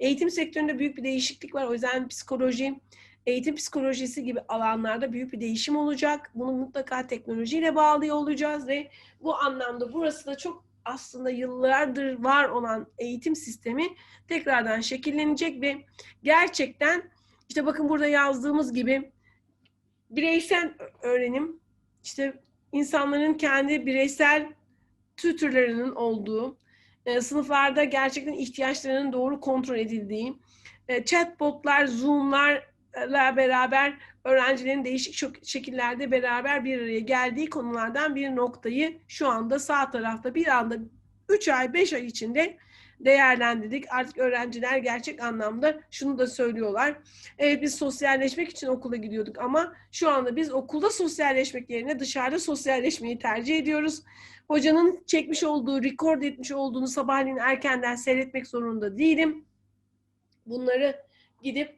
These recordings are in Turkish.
Eğitim sektöründe büyük bir değişiklik var. O yüzden psikoloji, eğitim psikolojisi gibi alanlarda büyük bir değişim olacak. Bunu mutlaka teknolojiyle bağlıyor olacağız ve bu anlamda burası da çok aslında yıllardır var olan eğitim sistemi tekrardan şekillenecek ve gerçekten işte bakın burada yazdığımız gibi bireysel öğrenim, işte insanların kendi bireysel tutorlarının olduğu, e, sınıflarda gerçekten ihtiyaçlarının doğru kontrol edildiği, e, chatbotlar, zoomlarla beraber öğrencilerin değişik şekillerde beraber bir araya geldiği konulardan bir noktayı şu anda sağ tarafta bir anda 3 ay 5 ay içinde değerlendirdik. Artık öğrenciler gerçek anlamda şunu da söylüyorlar. Evet biz sosyalleşmek için okula gidiyorduk ama şu anda biz okulda sosyalleşmek yerine dışarıda sosyalleşmeyi tercih ediyoruz. Hocanın çekmiş olduğu, record etmiş olduğunu sabahleyin erkenden seyretmek zorunda değilim. Bunları gidip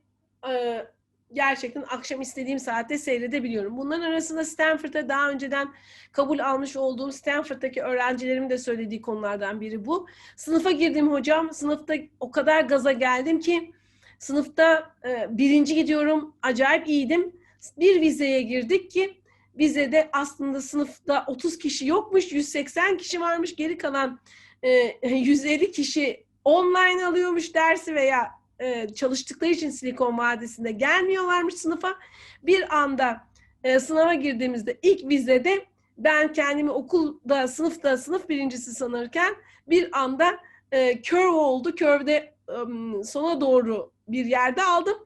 e, gerçekten akşam istediğim saatte seyredebiliyorum. Bunların arasında Stanford'a daha önceden kabul almış olduğum Stanford'daki öğrencilerimin de söylediği konulardan biri bu. Sınıfa girdim hocam. Sınıfta o kadar gaza geldim ki sınıfta e, birinci gidiyorum. Acayip iyiydim. Bir vizeye girdik ki vizede aslında sınıfta 30 kişi yokmuş. 180 kişi varmış. Geri kalan e, 150 kişi online alıyormuş dersi veya e, çalıştıkları için Silikon Vadisi'nde gelmiyorlarmış sınıfa. Bir anda e, sınava girdiğimizde ilk vizede ben kendimi okulda, sınıfta sınıf birincisi sanırken bir anda e, curve oldu. Curve'de ım, sona doğru bir yerde aldım.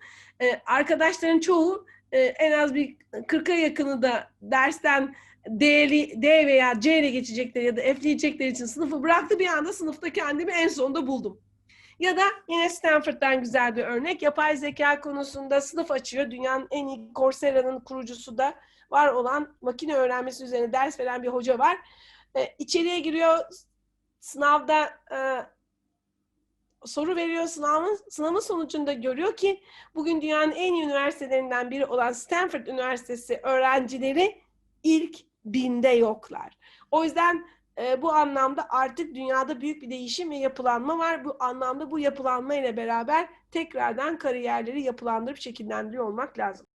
E, arkadaşların çoğu e, en az bir 40'a yakını da dersten D'li, D veya C ile geçecekleri ya da F'leyecekleri için sınıfı bıraktı. Bir anda sınıfta kendimi en sonunda buldum. Ya da yine Stanford'dan güzel bir örnek. Yapay zeka konusunda sınıf açıyor. Dünyanın en iyi Coursera'nın kurucusu da var olan makine öğrenmesi üzerine ders veren bir hoca var. E, içeriye giriyor. Sınavda e, soru veriyor sınavın, sınavın sonucunda görüyor ki bugün dünyanın en iyi üniversitelerinden biri olan Stanford Üniversitesi öğrencileri ilk binde yoklar. O yüzden e, bu anlamda artık dünyada büyük bir değişim ve yapılanma var. Bu anlamda bu yapılanma ile beraber tekrardan kariyerleri yapılandırıp şekillendiriyor olmak lazım.